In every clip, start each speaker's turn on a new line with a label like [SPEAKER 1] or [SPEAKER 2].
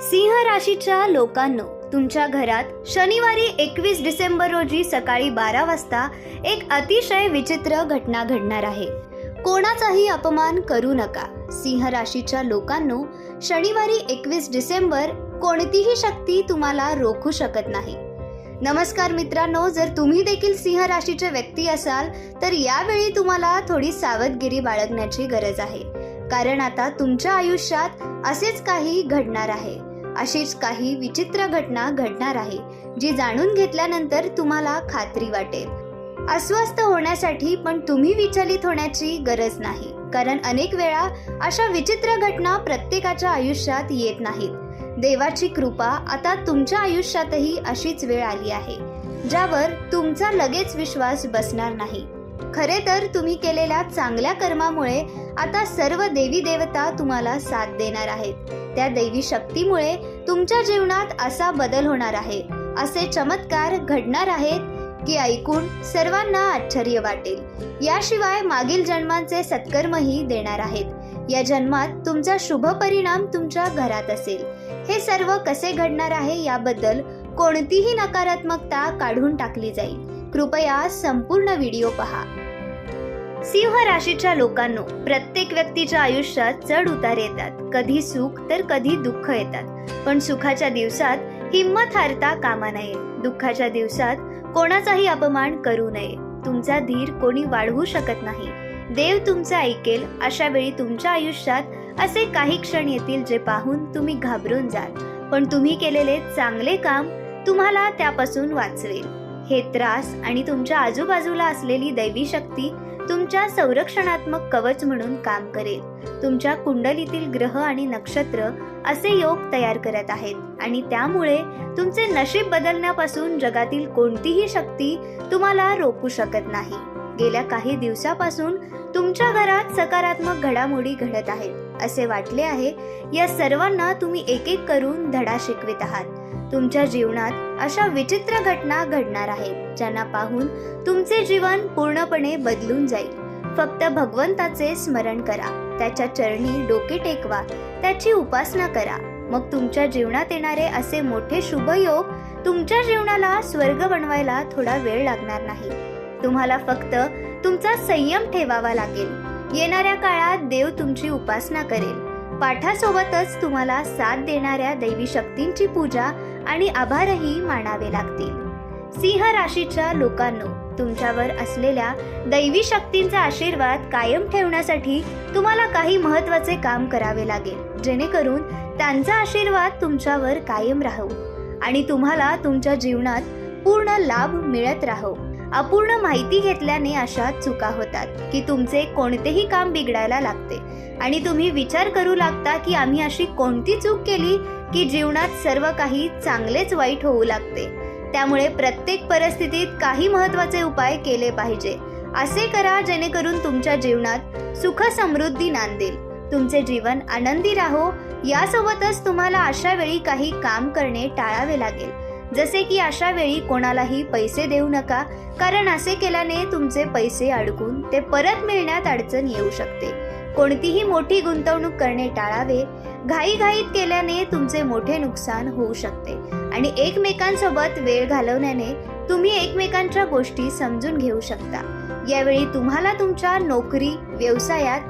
[SPEAKER 1] सिंह राशीच्या लोकांनो तुमच्या घरात शनिवारी एकवीस डिसेंबर रोजी सकाळी बारा वाजता एक अतिशय विचित्र घटना घडणार आहे. कोणाचाही अपमान करू नका. सिंह राशीच्या लोकांनो शनिवारी एकवीस डिसेंबर कोणतीही शक्ती तुम्हाला रोखू शकत नाही. नमस्कार मित्रांनो जर तुम्ही देखील सिंह राशीचे व्यक्ती असाल तर यावेळी तुम्हाला थोडी सावधगिरी बाळगण्याची गरज आहे. कारण आता तुमच्या आयुष्यात असेच काही घडणार आहे. अशीच काही विचित्र घटना घडणार आहे जी जाणून घेतल्यानंतर तुम्हाला खात्री वाटेल. अस्वस्थ होण्यासाठी पण तुम्ही विचलित होण्याची गरज नाही कारण अनेक वेळा अशा विचित्र घटना प्रत्येकाच्या आयुष्यात येत नाहीत. देवाची कृपा आता तुमच्या आयुष्यातही अशीच वेळ आली आहे ज्यावर तुमचा लगेच विश्वास बसणार नाही. खरे तर तुम्ही केलेल्या चांगल्या कर्मामुळे आता सर्व देवी देवता तुम्हाला साथ देणार आहेत. त्या दैवी शक्तीमुळे तुमच्या जीवनात असा बदल होणार आहे. असे चमत्कार घडणार आहेत की ऐकून सर्वांना आश्चर्य वाटेल. याशिवाय मागील जन्मांचे सत्कर्मही देणार आहेत. या जन्मात तुमचा शुभ परिणाम तुमच्या घरात असेल. हे सर्व कसे घडणार आहे याबद्दल कोणतीही नकारात्मकता काढून टाकली जाईल. कृपया संपूर्ण व्हिडिओ पहा. सिंह राशीच्या लोकांनो प्रत्येक व्यक्तीच्या आयुष्यात चढ उतार येतात. कधी सुख तर कधी दुःख येतात. पण सुखाच्या दिवसात हिंमत हारता कामा नये. दुःखाच्या दिवसात कोणाचाही अपमान करू नये. तुमचा धीर कोणी वाढवू शकत नाही. देव तुमचं ऐकेल अशा वेळी तुमच्या आयुष्यात असे काही क्षण येतील जे पाहून तुम्ही घाबरून जाल. पण तुम्ही केलेले चांगले काम तुम्हाला त्यापासून वाचवेल. हे त्रास आणि तुमच्या आजूबाजूला असलेली दैवी शक्ती तुमच्या संरक्षणात्मक कवच म्हणून काम करेल. तुमच्या कुंडलीतील ग्रह आणि नक्षत्र असे योग तयार करत आहेत आणि त्यामुळे तुमचे नशीब बदलण्यापासून जगातील कोणतीही शक्ती तुम्हाला रोखू शकत नाही. गेल्या काही दिवसापासून तुमच्या घरात सकारात्मक घडामोडी घडत आहेत. असे वाटले आहे. या सर्वांना तुम्ही एक एक करून धडा शिकवित आहात. तुमच्या जीवनात अशा विचित्र घटना घडणार आहेत ज्यांना पाहून तुमचे जीवन पूर्णपणे बदलून जाईल. फक्त भगवंताचे स्मरण करा. त्याच्या चरणी डोके टेकवा. त्याची उपासना करा. मग तुमच्या जीवनात येणारे असे मोठे शुभयोग तुमच्या जीवनाला स्वर्ग बनवायला थोडा वेळ लागणार नाही. तुम्हाला फक्त तुमचा संयम ठेवावा लागेल. येणाऱ्या काळात देव तुमची उपासना करेल. पाठासोबतच तुम्हाला साथ देणाऱ्या दैवी शक्तींची पूजा आणि आभारही मानावे लागतील. सिंह राशीच्या लोकांनो तुमच्यावर असलेल्या दैवी शक्तींचा आशीर्वाद कायम ठेवण्यासाठी तुम्हाला काही महत्त्वाचे काम करावे लागेल. जेणेकरून त्यांचा आशीर्वाद तुमच्यावर कायम राहू आणि तुम्हाला तुमच्या जीवनात पूर्ण लाभ मिळत राहो. अपूर्ण माहिती घेतल्याने अशा चुका होतात की तुमचे कोणतेही काम बिघडायला लागते. आणि तुम्ही विचार करू लागता की आम्ही अशी कोणती चूक केली की जीवनात सर्व काही चांगलेच वाईट होऊ लागते. त्यामुळे प्रत्येक परिस्थितीत काही महत्त्वाचे उपाय केले पाहिजे. असे करा जेणेकरून तुमच्या जीवनात सुख समृद्धी नांदेल. तुमचे जीवन आनंदी राहो. यासोबतच तुम्हाला अशा वेळी काही काम करणे टाळावे लागेल. जसे की अशा वेळी कोणालाही पैसे देऊ नका कारण असे केल्याने तुमचे पैसे अडकून ते परत मिळण्यात अडचण येऊ शकते. कोणतीही मोठी गुंतवणूक करणे टाळावे घाईघाईत केल्याने तुमचे मोठे नुकसान होऊ शकते. आणि एकमेकांसोबत वेळ घालवण्याने तुम्ही एकमेकांच्या गोष्टी समजून घेऊ शकता. यावेळी तुम्हाला तुमच्या नोकरी व्यवसायात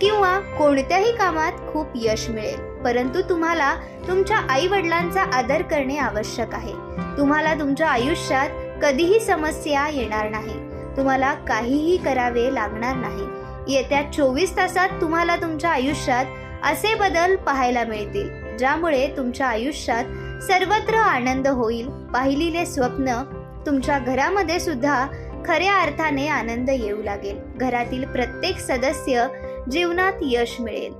[SPEAKER 1] किंवा कोणत्याही कामात खूप यश मिळेल. परंतु तुम्हाला तुमच्या आई वडिलांचा आदर करणे आवश्यक आहे. तुम्हाला तुमच्या आयुष्यात कधीही समस्या येणार नाही. तुम्हाला काहीही करावे लागणार नाही. येत्या चोवीस तासात तुम्हाला तुमच्या आयुष्यात असे बदल पाहायला मिळतील ज्यामुळे तुमच्या आयुष्यात सर्वत्र आनंद होईल. पाहिलेले स्वप्न तुमच्या घरामध्ये सुद्धा खऱ्या अर्थाने आनंद येऊ लागेल. घरातील प्रत्येक सदस्य जीवनात यश मिळेल.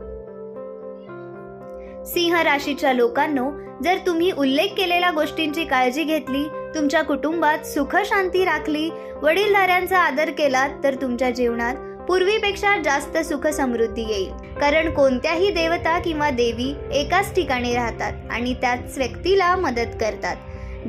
[SPEAKER 1] सिंह राशीच्या लोकांनो जर तुम्ही उल्लेख केलेल्या गोष्टींची काळजी घेतली तुमच्या कुटुंबात सुख शांती राखली वडीलधाऱ्यांचा आदर केला तर तुमच्या जीवनात पूर्वीपेक्षा जास्त सुख समृद्धी येईल. कारण कोणत्याही देवता किंवा देवी एकाच ठिकाणी राहतात आणि त्याच व्यक्तीला मदत करतात.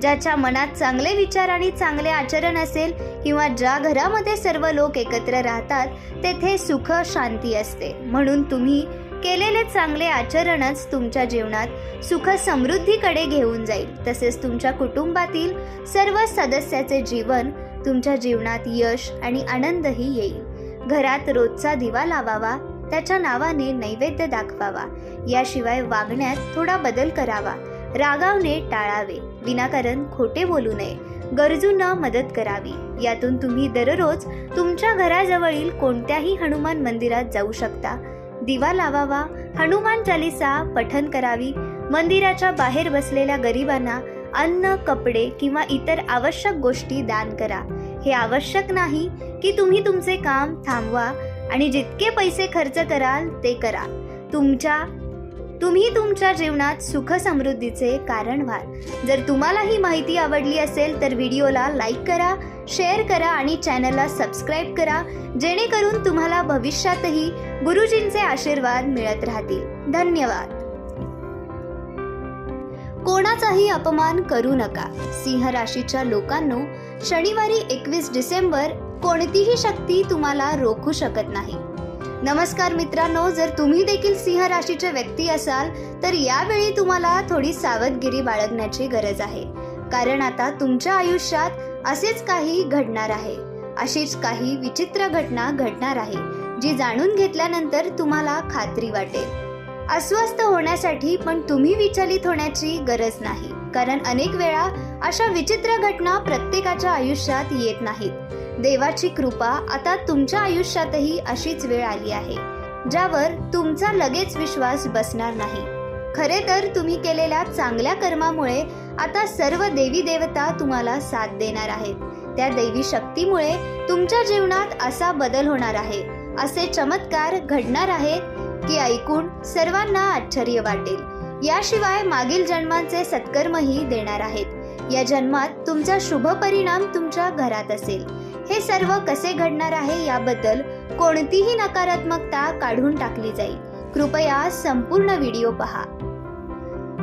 [SPEAKER 1] ज्याच्या मनात चांगले विचार आणि चांगले आचरण असेल किंवा ज्या घरामध्ये सर्व लोक एकत्र राहतात तेथे सुख शांती असते. म्हणून तुम्ही केलेले चांगले आचरणच तुमच्या जीवनात सुख समृद्धीकडे घेऊन जाईल. तसेच तुमच्या कुटुंबातील सर्व सदस्याचे जीवन तुमच्या जीवनात यश आणि आनंदही येईल. घरात रोजचा दिवा लावावा त्याच्या नावाने नैवेद्य दाखवावा. याशिवाय वागण्यात थोडा बदल करावा. रागावणे टाळावे. विनाकारण खोटे बोलू नये. गरजूंना मदत करावी. यातून तुम्ही दररोज तुमच्या घराजवळील कोणत्याही हनुमान मंदिरात जाऊ शकता. दिवा लावावा हनुमान चालिसा पठन करावी मंदिराच्या बाहेर बसलेल्या गरिबांना अन्न कपडे किंवा इतर आवश्यक गोष्टी दान करा. हे आवश्यक नाही की तुम्ही तुमचे काम थांबवा आणि जितके पैसे खर्च कराल ते करा. तुमच्या तुम्ही तुमच्या जीवनात सुख समृद्धीचे कारण व्हाल जर तुम्हाला ही माहिती आवडली असेल तर व्हिडिओला लाईक करा शेअर करा आणि चॅनलला सबस्क्राईब करा जेणेकरून तुम्हाला भविष्यातही गुरुजींचे आशीर्वाद मिळत राहतील. धन्यवाद. कोणाचाही अपमान करू नका. सिंह राशीच्या लोकांनो शनिवारी एकवीस डिसेंबर कोणतीही शक्ती तुम्हाला रोखू शकत नाही. नमस्कार मित्रांनो जर तुम्ही देखील सिंह राशीचे व्यक्ती असाल तर यावेळी तुम्हाला थोडी सावधगिरी बाळगण्याची गरज आहे. कारण आता तुमच्या आयुष्यात असेच काही घडणार आहे. अशीच काही विचित्र घटना घडणार आहे जी जाणून घेतल्यानंतर तुम्हाला खात्री वाटेल. अस्वस्थ होण्यासाठी पण तुम्ही विचलित होण्याची गरज नाही. कारण अनेक वेळा अशा विचित्र घटना प्रत्येकाच्या आयुष्यात येत नाहीत. देवाची कृपा आता तुमच्या आयुष्यातही अशीच वेळ आली आहे ज्यावर तुमचा लगेच विश्वास बसणार नाही. खरे तर तुम्ही केलेल्या चांगल्या कर्मामुळे आता सर्व देवी देवता तुम्हाला साथ देणार आहेत. त्या दैवी शक्तीमुळे तुमच्या जीवनात असा बदल होणार आहे असे चमत्कार घडणार आहेत की ऐकून सर्वांना आश्चर्य वाटेल. याशिवाय मागील जन्मांचे सत्कर्मही देणार आहेत. या जन्मात तुमचा शुभ परिणाम तुमच्या घरात असेल. हे सर्व कसे घडणार आहे याबद्दल कोणतीही नकारात्मकता काढून टाकली जाईल. कृपया संपूर्ण व्हिडिओ पहा.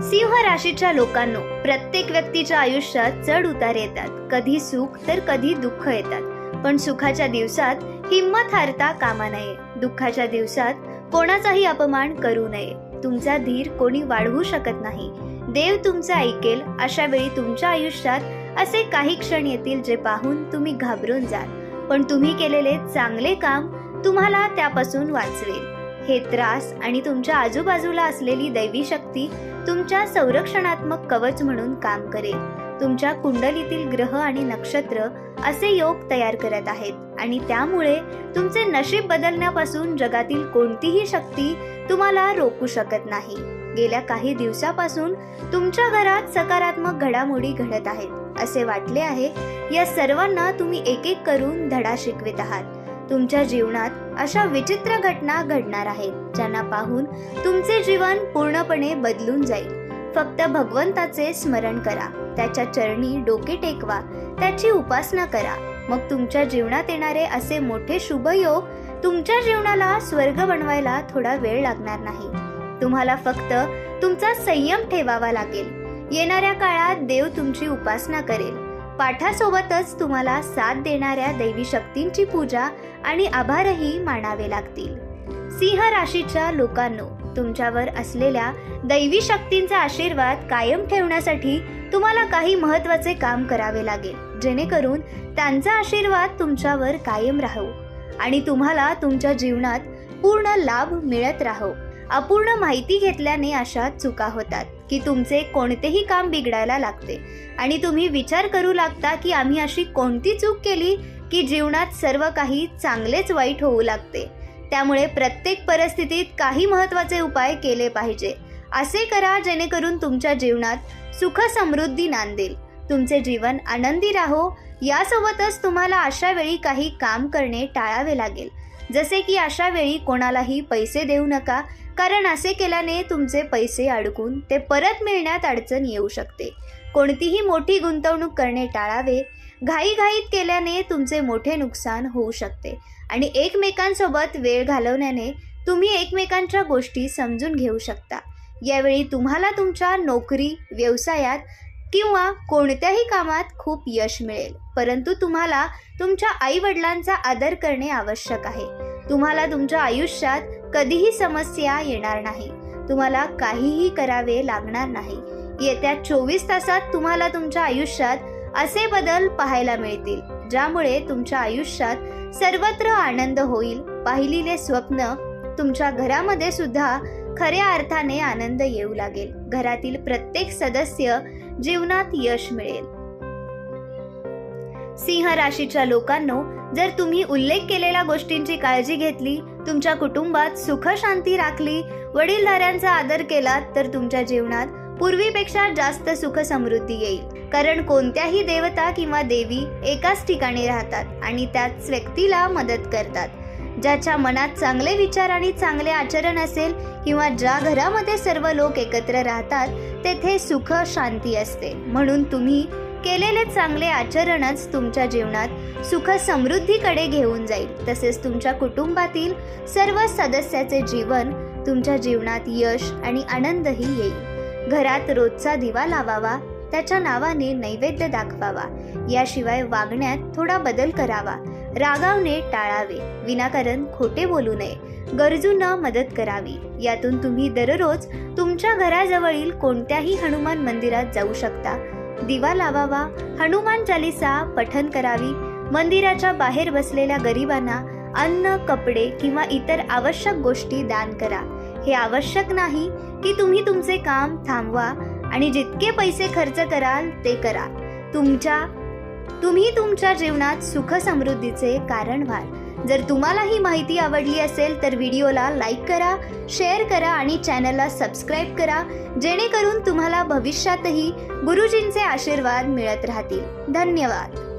[SPEAKER 1] सिंह राशीच्या लोकांनो प्रत्येक व्यक्तीच्या आयुष्यात चढ उतार येतात. कधी सुख तर कधी दुःख येतात. पण सुखाच्या दिवसात हिंमत हारता कामा नये. दुःखाच्या दिवसात कोणाचाही अपमान करू नये. तुमचा धीर कोणी वाढवू शकत नाही. देव तुमचं ऐकेल अशा वेळी तुमच्या आयुष्यात असे काही क्षण येतील जे पाहून तुम्ही घाबरून जाल. पण तुम्ही केलेले चांगले काम तुम्हाला त्यापासून वाचवेल. हे त्रास आणि तुमच्या आजूबाजूला असलेली दैवी शक्ती तुमच्या संरक्षणात्मक कवच म्हणून काम करेल. तुमच्या कुंडलीतील ग्रह आणि नक्षत्र असे योग तयार करत आहेत आणि त्यामुळे तुमचे नशीब बदलण्यापासून जगातील कोणतीही शक्ती तुम्हाला रोखू शकत नाही. गेल्या काही दिवसापासून तुमच्या घरात सकारात्मक घडामोडी घडत आहेत असे वाटले आहे. या सर्वांना तुम्ही एक एक करून धडा शिकवित आहात. तुमच्या जीवनात अशा विचित्र घटना घडणार आहेत ज्यांना पाहून तुमचे जीवन पूर्णपणे बदलून जाईल. फक्त भगवंताचे स्मरण करा त्याच्या चरणी डोके टेकवा त्याची उपासना करा. मग तुमच्या जीवनात येणारे असे मोठे शुभयोग तुमच्या जीवनाला स्वर्ग बनवायला थोडा वेळ लागणार नाही. तुम्हाला फक्त तुमचा संयम ठेवावा लागेल. येणाऱ्या काळात देव तुमची उपासना करेल. पाठासोबतच तुम्हाला साथ देणाऱ्या दैवी शक्तींची पूजा आणि आभारही मानावे लागतील. सिंह राशीच्या लोकांनो तुमच्यावर असलेल्या दैवी शक्तींचा आशीर्वाद कायम ठेवण्यासाठी तुम्हाला काही महत्त्वाचे काम करावे लागेल. जेणेकरून त्यांचा आशीर्वाद तुमच्यावर कायम राहो आणि तुम्हाला तुमच्या जीवनात पूर्ण लाभ मिळत राहो. अपूर्ण माहिती घेतल्याने अशा चुका होतात की तुमचे कोणतेही काम बिघडायला लागते. आणि तुम्ही विचार करू लागता की आम्ही अशी कोणती चूक केली की जीवनात सर्व काही चांगलेच वाईट होऊ लागते. त्यामुळे प्रत्येक परिस्थितीत काही महत्त्वाचे उपाय केले पाहिजे. असे करा जेणेकरून तुमच्या जीवनात सुख समृद्धी नांदेल. तुमचे जीवन आनंदी राहो. यासोबतच तुम्हाला अशा वेळी काही काम करणे टाळावे लागेल. जसे की अशा वेळी कोणालाही पैसे देऊ नका कारण असे केल्याने तुमचे पैसे अडकून ते परत मिळण्यात अडचण येऊ शकते. कोणतीही मोठी गुंतवणूक करणे टाळावे. घाईघाईत केल्याने तुमचे मोठे नुकसान होऊ शकते. आणि एकमेकांसोबत वेळ घालवण्याने तुम्ही एकमेकांच्या गोष्टी समजून घेऊ शकता. यावेळी तुम्हाला तुमच्या नोकरी व्यवसायात किंवा कोणत्याही कामात खूप यश मिळेल. परंतु तुम्हाला तुमच्या आईवडिलांचा आदर करणे आवश्यक आहे. तुम्हाला तुमच्या आयुष्यात कधीही समस्या येणार नाही. तुम्हाला काहीही करावे लागणार नाही. येत्या चोवीस तासात तुम्हाला तुमच्या आयुष्यात असे बदल पाहायला मिळतील ज्यामुळे तुमच्या आयुष्यात सर्वत्र आनंद होईल. पाहिलेले स्वप्न तुमच्या घरामध्ये सुद्धा खऱ्या अर्थाने आनंद येऊ लागेल. घरातील प्रत्येक सदस्य जीवनात यश मिळेल. सिंह राशीच्या लोकांनो जर तुम्ही उल्लेख केलेल्या गोष्टींची काळजी घेतली तुमच्या कुटुंबात सुख शांती राखली वडीलधाऱ्यांचा आदर केला तर तुमच्या जीवनात पूर्वीपेक्षा जास्त सुख समृद्धी येईल. कारण कोणत्याही देवता किंवा देवी एकाच ठिकाणी राहतात आणि त्याच व्यक्तीला मदत करतात. ज्याच्या मनात चांगले विचार आणि चांगले आचरण असेल किंवा ज्या घरामध्ये सर्व लोक एकत्र राहतात तेथे सुख शांती असते. म्हणून तुम्ही केलेले चांगले आचरणच तुमच्या जीवनात सुख समृद्धीकडे घेऊन जाईल. तसेच तुमच्या कुटुंबातील सर्व सदस्याचे जीवन तुमच्या जीवनात यश आणि आनंदही येईल. घरात रोजचा दिवा लावावा त्याच्या नावाने नैवेद्य दाखवावा याशिवाय वागण्यात थोडा बदल करावा. रागावणे टाळावे विनाकारण खोटे बोलू नये. गरजूंना मदत करावी. यातून तुम्ही दररोज तुमच्या घराजवळील कोणत्याही हनुमान मंदिरात जाऊ शकता. दिवा लावावा हनुमान चालिसा पठन करावी मंदिराच्या बाहेर बसलेल्या गरिबांना अन्न कपडे किंवा इतर आवश्यक गोष्टी दान करा. हे आवश्यक नाही की तुम्ही तुमचे काम थांबवा आणि जितके पैसे खर्च कराल ते करा. तुमच्या तुम्ही तुमच्या जीवनात सुख समृद्धीचे कारण व्हाल. जर तुम्हाला ही माहिती आवडली असेल तर व्हिडिओला लाईक करा शेअर करा आणि चॅनलला सबस्क्राईब करा जेणेकरून तुम्हाला भविष्यातही गुरुजींचे आशीर्वाद मिळत राहतील. धन्यवाद.